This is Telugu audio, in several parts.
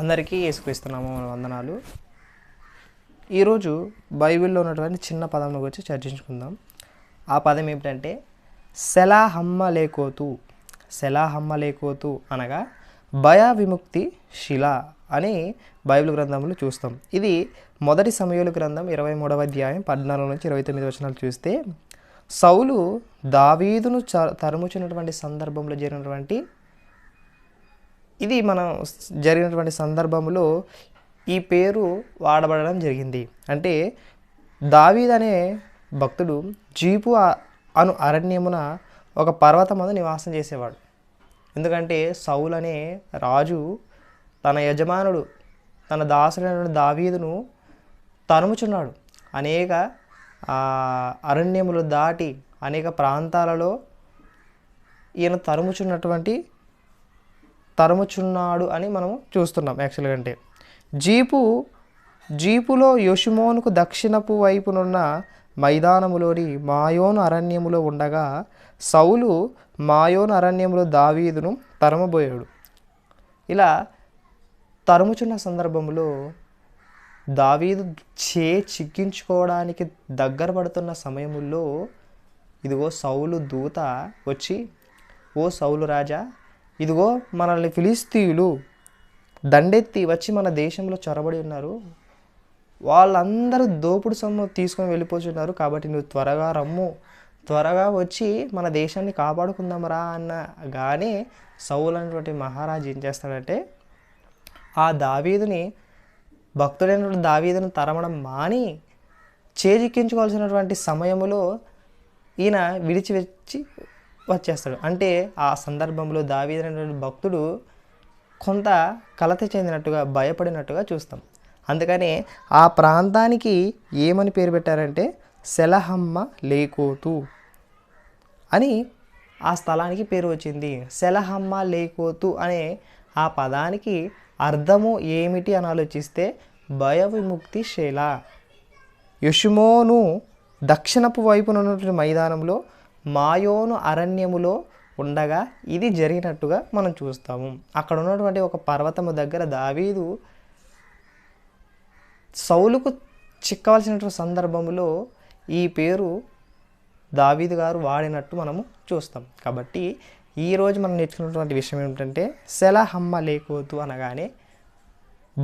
అందరికీ యేసుక్రీస్తున్నాము వందనాలు. ఈరోజు బైబిల్లో ఉన్నటువంటి చిన్న పదం గురించి చర్చించుకుందాం. ఆ పదం ఏమిటంటే సెలాహమ్మ లేకోతు సెలాహమ్మ లేకోతు అనగా భయ విముక్తి శిల అని బైబిల్ గ్రంథంలో చూస్తాం. ఇది మొదటి సమయంలో గ్రంథం ఇరవై మూడవ అధ్యాయం పద్నాలుగు నుంచి ఇరవై తొమ్మిది వచనాలు చూస్తే సౌలు దావీదును చ తరుముచినటువంటి సందర్భంలో జరిగినటువంటి ఇది మనం జరిగినటువంటి సందర్భంలో ఈ పేరు వాడబడడం జరిగింది. అంటే దావీద్ అనే భక్తుడు జీపు అను అరణ్యమున ఒక పర్వతం మీద నివాసం చేసేవాడు. ఎందుకంటే సౌల్ అనే రాజు తన యజమానుడు తన దాసుడైన దావీదును తరుముచున్నాడు. అనేక అరణ్యములు దాటి అనేక ప్రాంతాలలో ఈయన తరుముచున్నటువంటి తరుముచున్నాడు అని మనం చూస్తున్నాం యాక్చువల్గా అంటే. జీపు జీపులో యోషిమోనుకు దక్షిణపు వైపునున్న మైదానములోని మాయోను అరణ్యములో ఉండగా సౌలు మాయోను అరణ్యములో దావీదును తరమబోయాడు. ఇలా తరుముచున్న సందర్భంలో దావీదు చే చిక్కించుకోవడానికి దగ్గర పడుతున్న సమయముల్లో ఇదిగో సౌలు దూత వచ్చి ఓ సౌలు రాజా ఇదిగో మనల్ని ఫిలిస్తీయులు దండెత్తి వచ్చి మన దేశంలో చొరబడి ఉన్నారు. వాళ్ళందరూ దోపుడు సొమ్ము తీసుకొని వెళ్ళిపోతున్నారు కాబట్టి నువ్వు త్వరగా రమ్ము. త్వరగా వచ్చి మన దేశాన్ని కాపాడుకుందామరా అన్న కానీ సౌలు అనేటువంటి మహారాజు ఏం చేస్తాడంటే ఆ దావీదుని భక్తుడైనటువంటి దావీదును తరమడం మాని చేజిక్కించుకోవాల్సినటువంటి సమయంలో ఈయన విడిచి వచ్చి వచ్చేస్తాడు. అంటే ఆ సందర్భంలో దావీదైనటువంటి భక్తుడు కొంత కలత చెందినట్టుగా భయపడినట్టుగా చూస్తాం. అందుకని ఆ ప్రాంతానికి ఏమని పేరు పెట్టారంటే సెలహమ్మ లేకోతు అని ఆ స్థలానికి పేరు వచ్చింది. సెలహమ్మ లేకోతు అనే ఆ పదానికి అర్థము ఏమిటి అని ఆలోచిస్తే భయ విముక్తి శైల. యశుమోను దక్షిణపు వైపున ఉన్నటువంటి మైదానంలో మాయోను అరణ్యములో ఉండగా ఇది జరిగినట్టుగా మనం చూస్తాము. అక్కడ ఉన్నటువంటి ఒక పర్వతము దగ్గర దావీదు సౌలుకు చిక్కవలసినటువంటి సందర్భంలో ఈ పేరు దావీదు గారు వాడినట్టు మనము చూస్తాం. కాబట్టి ఈరోజు మనం నేర్చుకున్నటువంటి విషయం ఏమిటంటే సెలహమ్మ లేకోతు అనగానే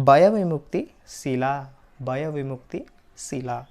భయ విముక్తి శిల భయ విముక్తి శిల.